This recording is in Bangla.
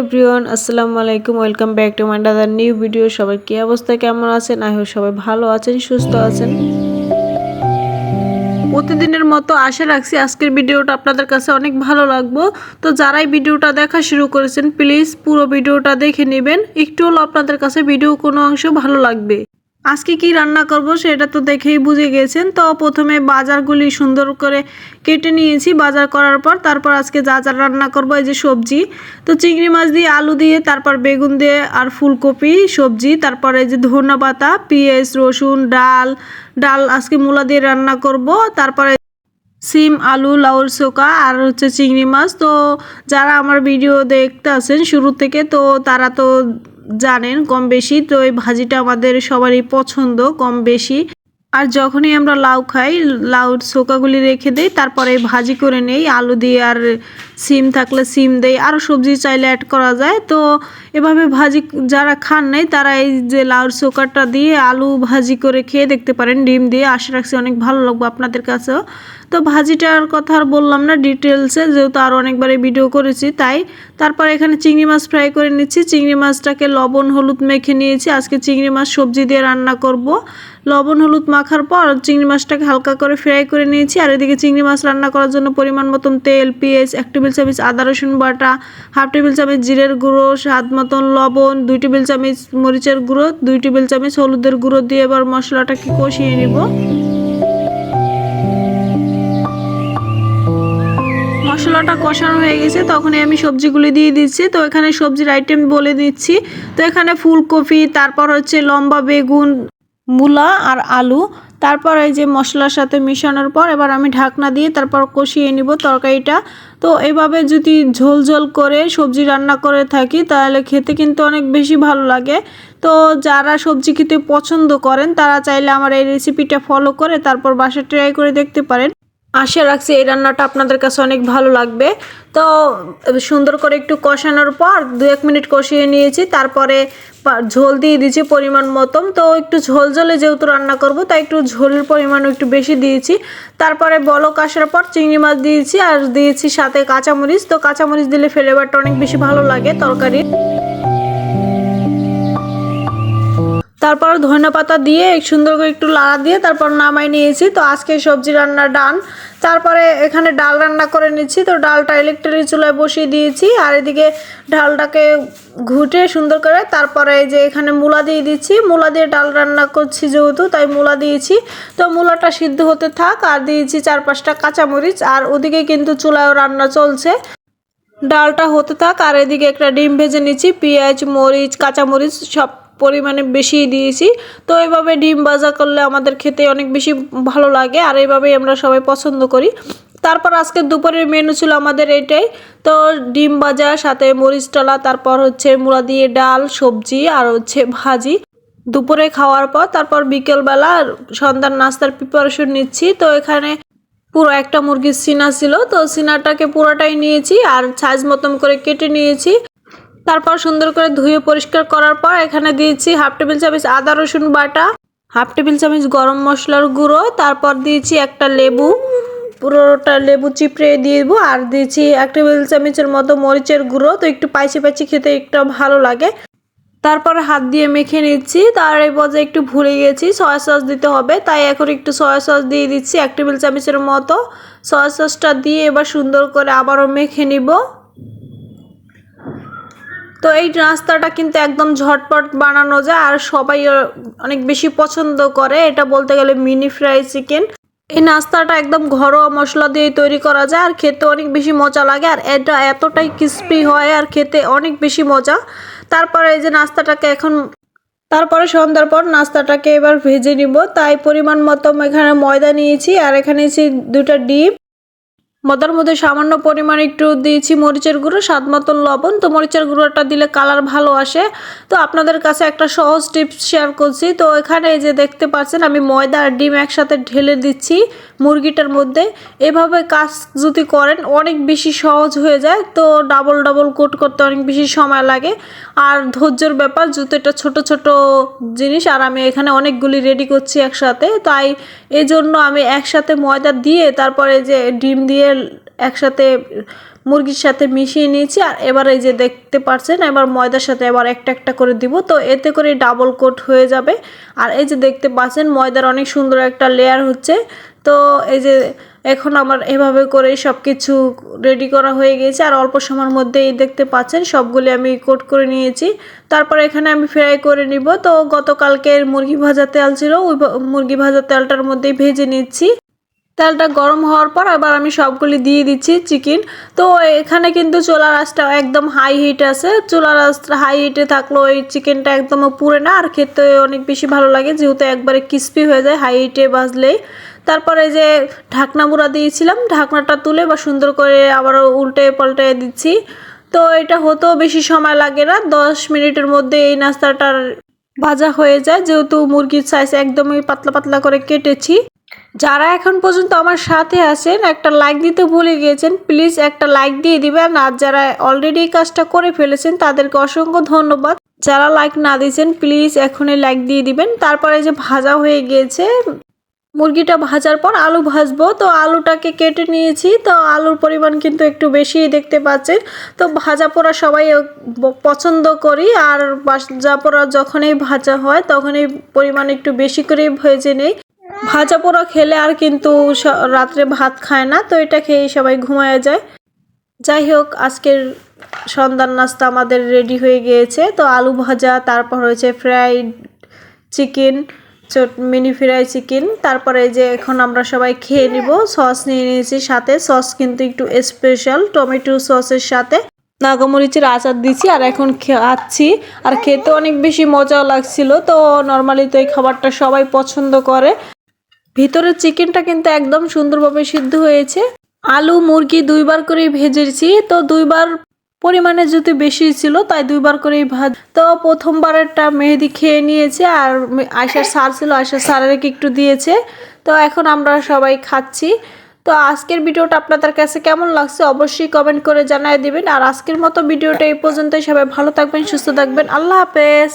এভরিওয়ান, আসসালামু আলাইকুম, ওয়েলকাম ব্যাক টু মাই দাদার নিউ ভিডিও। সবাই কী অবস্থা, কেমন আছেন? আই হোক সবাই ভালো আছেন, সুস্থ আছেন। প্রতিদিনের মতো আশা রাখছি আজকের ভিডিওটা আপনাদের কাছে অনেক ভালো লাগবো। তো যারাই ভিডিওটা দেখা শুরু করেছেন, প্লিজ পুরো ভিডিওটা দেখে নেবেন। একটু হলো আপনাদের কাছে ভিডিও কোনো অংশ ভালো লাগবে। আজকে কি রান্না করব সেটা তো দেখেই বুঝে গেছেন। তো প্রথমে বাজারগুলি সুন্দর করে কেটে নিয়েছি। বাজার করার পর তারপর আজকে যা যা রান্না করব, এই যে সবজি। তো চিংড়ি মাছ দিয়ে আলু দিয়ে, তারপর বেগুন দিয়ে আর ফুলকপি, সবজি, তারপরে এই যে ধনে পাতা, পেঁয়াজ, রসুন, ডাল ডাল আজকে মূলা দিয়ে রান্না করব। তারপরে সিম, আলু, লাউর চোকা আর হচ্ছে চিংড়ি মাছ। তো যারা আমার ভিডিও দেখতে আছেন শুরু থেকে, তো তারা তো জানেন কম বেশি তো এই ভাজিটা আমাদের সবারই পছন্দ কম বেশি আর যখনই আমরা লাউ খাই, লাউর সোকাগুলি রেখে দেই, তারপরে ভাজি করে নেই। আলু দিয়ে আর সিম থাকলে সিম দেই। আরও সবজি চাইলে অ্যাড করা যায়। তো এভাবে ভাজি, যারা খান নাই, তারা এই যে লাউর চোকাটা দিয়ে আলু ভাজি করে খেয়ে দেখতে পারেন, ডিম দিয়ে। আশা রাখছি অনেক ভালো লাগবে আপনাদের কাছেও। তো ভাজিটার কথা আর বললাম না ডিটেলসে যেহেতু আরও অনেকবারই ভিডিও করেছি, তাই। তারপর এখানে চিংড়ি মাছ ফ্রাই করে নিচ্ছি। চিংড়ি মাছটাকে লবণ, হলুদ মেখে নিয়েছি। আজকে চিংড়ি মাছ সবজি দিয়ে রান্না করব। লবণ, হলুদ মাখার পর চিংড়ি মাছটাকে হালকা করে ফ্রাই করে নিয়েছি। আর এদিকে চিংড়ি মাছ রান্না করার জন্য পরিমাণ মতন তেল, পেঁয়াজ, এক টেবিল চামচ আদা রসুন বাটা, হাফ টেবিল চামচ জিরের গুঁড়ো, স্বাদ মতন লবণ, দুই টেবিল চামচ মরিচের গুঁড়ো, দুই টেবিল চামচ হলুদের গুঁড়ো দিয়ে এবার মশলাটাকে কষিয়ে নিব। মশলাটা কষানো হয়ে গেছে তখনই আমি সবজিগুলি দিয়ে দিচ্ছি। তো এখানে সবজির আইটেম বলে দিচ্ছি। তো এখানে ফুলকপি, তারপর হচ্ছে লম্বা বেগুন, মূলা আর আলু। তারপর এই যে মশলার সাথে মিশানোর পর এবার আমি ঢাকনা দিয়ে তারপর কষিয়ে নিব তরকারিটা। তো এভাবে যদি ঝোল ঝোল করে সবজি রান্না করে থাকি তাহলে খেতে কিন্তু অনেক বেশি ভালো লাগে। তো যারা সবজি খেতে পছন্দ করেন তারা চাইলে আমার এই রেসিপিটা ফলো করে তারপর বাসা ট্রাই করে দেখতে পারেন। আশা রাখছি এই রান্নাটা আপনাদের কাছে অনেক ভালো লাগবে। তো, সুন্দর করে একটু কষানোর পর দু এক মিনিট কষিয়ে নিয়েছি, তারপরে ঝোল দিয়ে দিয়েছি পরিমাণ মতন। তো, একটু ঝোল ঝোলে যেহেতু রান্না করব, তাই একটু ঝোলের পরিমাণ একটু বেশি দিয়েছি। তারপরে বলক আসার পর চিংড়ি মাছ দিয়েছি, আর দিয়েছি সাথে কাঁচামরিচ। তো, কাঁচামরিচ দিলে ফ্লেভারটা অনেক বেশি ভালো লাগে তরকারির। তারপর ধনে পাতা দিয়ে সুন্দর করে একটু লাড়া দিয়ে তারপর নামাই নিয়েছি। তো আজকে সবজি রান্না ডান। তারপরে এখানে ডাল রান্না করে নিচ্ছি। তো ডালটা ইলেকট্রিক চুলায় বসিয়ে দিয়েছি। আর এদিকে ডালটাকে ঘুটে সুন্দর করে তারপরে এই যে এখানে মূলা দিয়ে দিচ্ছি। মূলা দিয়ে ডাল রান্না করছি যেহেতু, তাই মূলা দিয়েছি। তো মূলাটা সিদ্ধ হতে থাক। আর দিয়েছি চার পাঁচটা কাঁচামরিচ। আর ওদিকে কিন্তু চুলায়ও রান্না চলছে। ডালটা হতে থাক। আর এদিকে একটা ডিম ভেজে নিচ্ছি। পেঁয়াজ, মরিচ, কাঁচামরিচ সব পরিমাণে বেশি দিয়েছি। তো এইভাবে ডিম ভাজা করলে আমাদের খেতে অনেক বেশি ভালো লাগে, আর এইভাবেই আমরা সবাই পছন্দ করি। তারপর আজকে দুপুরের মেনু ছিল আমাদের এটাই। তো ডিম ভাজা, সাথে মরিচ টালা তারপর হচ্ছে মুড়া দিয়ে ডাল, সবজি, আর হচ্ছে ভাজি। দুপুরে খাওয়ার পর তারপর বিকেলবেলা সন্ধ্যার নাস্তার প্রিপারেশন নিচ্ছি। তো এখানে পুরো একটা মুরগির সিনা ছিল। তো সিনাটাকে পুরোটাই নিয়েছি, আর সাইজ মতন করে কেটে নিয়েছি। তারপর সুন্দর করে ধুয়ে পরিষ্কার করার পর এখানে দিয়েছি হাফ টেবিল চামচ আদা রসুন বাটা, হাফ টেবিল চামচ গরম মশলার গুঁড়ো, তারপর দিয়েছি একটা লেবু, পুরোটা লেবু চিপড়ে দিয়ে দেবো, আর দিয়েছি এক টেবিল চামচের মতো মরিচের গুঁড়ো, তো একটু পাইচি পাইচি খেতে একটু ভালো লাগে। তারপর হাত দিয়ে মেখে নিচ্ছি, তার এই পর্যায়ে একটু ভুলে গেছি, সয়া সস দিতে হবে, তাই এখন একটু সয়া সস দিয়ে দিচ্ছি এক টেবিল চামচের মতো। সয়া সসটা দিয়ে এবার সুন্দর করে আবারও মেখে নিব। তো এই নাস্তাটা কিন্তু একদম ঝটপট বানানো যায় আর সবাই অনেক বেশি পছন্দ করে। এটা বলতে গেলে মিনি ফ্রাই চিকেন। এই নাস্তাটা একদম ঘরোয়া মশলা দিয়ে তৈরি করা যায় আর খেতে অনেক বেশি মজা লাগে আর এটা এতটাই ক্রিস্পি হয় আর খেতে অনেক বেশি মজা। তারপরে এই যে নাস্তাটাকে এখন, তারপরে সন্ধ্যার পর নাস্তাটাকে এবার ভেজে নিব। তাই পরিমাণ মতো এখানে ময়দা নিয়েছি আর এখানে দুটা ডিম। মদার মধ্যে সামান্য পরিমাণ একটু দিয়েছি মরিচের গুঁড়ো, স্বাদ মতন লবণ। তো মরিচের গুঁড়োটা দিলে কালার ভালো আসে। তো আপনাদের কাছে একটা সহজ টিপস শেয়ার করছি। তো এখানে যে দেখতে পাচ্ছেন, আমি ময়দা আর ডিম একসাথে ঢেলে দিচ্ছি মুরগিটার মধ্যে। এভাবে কাজ যদি করেন, অনেক বেশি সহজ হয়ে যায়। তো ডাবল ডাবল কোট করতে অনেক বেশি সময় লাগে। আর ধৈর্যের ব্যাপার, যেহেতু এটা ছোট ছোট জিনিস, আর আমি এখানে অনেকগুলি রেডি করছি একসাথে। তাই এই জন্য আমি একসাথে ময়দা দিয়ে, তারপরে যে ডিম দিয়ে একসাথে মুরগির সাথে মিশিয়ে নিয়েছি আর এবার এই যে দেখতে পাচ্ছেন এবার ময়দার সাথে এবার একটা একটা করে দিব। তো এতে করে ডাবল কোট হয়ে যাবে। আর এই যে দেখতে পাচ্ছেন, ময়দার অনেক সুন্দর একটা লেয়ার হচ্ছে। তো এই যে এখন আমার এভাবে করে সব কিছু রেডি করা হয়ে গেছে। আর অল্প সময়ের মধ্যেই দেখতে পাচ্ছেন, সবগুলি আমি কোট করে নিয়েছি। তারপর এখানে আমি ফ্রাই করে নিব। তো গতকালকের মুরগি ভাজা তেল ছিল, ওই মুরগি ভাজা তেলটার মধ্যেই ভেজে নিচ্ছি। তেলটা গরম হওয়ার পর আবার আমি সবগুলি দিয়ে দিচ্ছি চিকেন। তো এখানে কিন্তু চুলার আঁচটা একদম হাই হিট আছে। চুলার আঁচটা হাই হিটে থাকলেও এই চিকেনটা একদম পুড়ে না, আর খেতে অনেক বেশি ভালো লাগে, যেহেতু একবারে ক্রিস্পি হয়ে যায় হাই হিটে ভাজলেই। তারপরে যে ঢাকনা মুড়া দিয়েছিলাম, ঢাকনাটা তুলে বা সুন্দর করে আবারও উল্টে পাল্টে দিচ্ছি। তো এটা হতেও বেশি সময় লাগে না, দশ মিনিটের মধ্যে এই নাস্তাটার ভাজা হয়ে যায়, যেহেতু মুরগির সাইজ একদমই পাতলা পাতলা করে কেটেছি। যারা এখন পর্যন্ত আমার সাথে আছেন, একটা লাইক দিতে ভুলে গিয়েছেন প্লিজ একটা লাইক দিয়ে দিবেন। আর যারা অলরেডি কাজটা করে ফেলেছেন, তাদেরকে অসংখ্য ধন্যবাদ। যারা লাইক না দিয়েছেন প্লিজ এখনই লাইক দিয়ে দিবেন। তারপরে যে ভাজা হয়ে গিয়েছে, মুরগিটা ভাজার পর আলু ভাজবো। তো আলুটাকে কেটে নিয়েছি। তো আলুর পরিমাণ কিন্তু একটু বেশিই দেখতে পাচ্ছেন। তো ভাজা পোড়া সবাই পছন্দ করি। আর ভাজা পোড়া যখনই ভাজা হয়, তখনই পরিমাণ একটু বেশি করে ভেজে নেই। ভাজা পোড়া খেলে আর কিন্তু রাত্রে ভাত খায় না, তো এটা খেয়েই সবাই ঘুমায় যায়। যাই হোক, আজকের সন্ধ্যার নাস্তা আমাদের রেডি হয়ে গিয়েছে। তো আলু ভাজা, তারপর হয়েছে ফ্রাইড চিকেন চট মিনি ফ্রাই চিকেন তারপরে যে এখন আমরা সবাই খেয়ে নিব। সস নিয়ে নিয়েছি সাথে। সস কিন্তু একটু স্পেশাল টমেটো সসের সাথে। নাগামরিচের আচার দিছি আর এখন খাচ্ছি। আর খেতে অনেক বেশি মজাও লাগছিল। তো নর্মালি তো এই খাবারটা সবাই পছন্দ করে। ভিতরের চিকেনটা কিন্তু একদম সুন্দরভাবে সিদ্ধ হয়েছে। আলু, মুরগি দুইবার করেই ভেজেছি, তো দুইবার পরিমাণে যদি বেশি ছিল, তাই দুইবার করেই ভাজ তো প্রথমবারেরটা মেহেদি খেয়ে নিয়েছে, আর আয়সার সার ছিল আয়সার সারের একটু দিয়েছে। তো এখন আমরা সবাই খাচ্ছি। তো আজকের ভিডিওটা আপনাদের কাছে কেমন লাগছে অবশ্যই কমেন্ট করে জানাই দিবেন। আর আজকের মতো ভিডিওটা এই পর্যন্তই। সবাই ভালো থাকবেন, সুস্থ থাকবেন। আল্লাহ হাফেজ।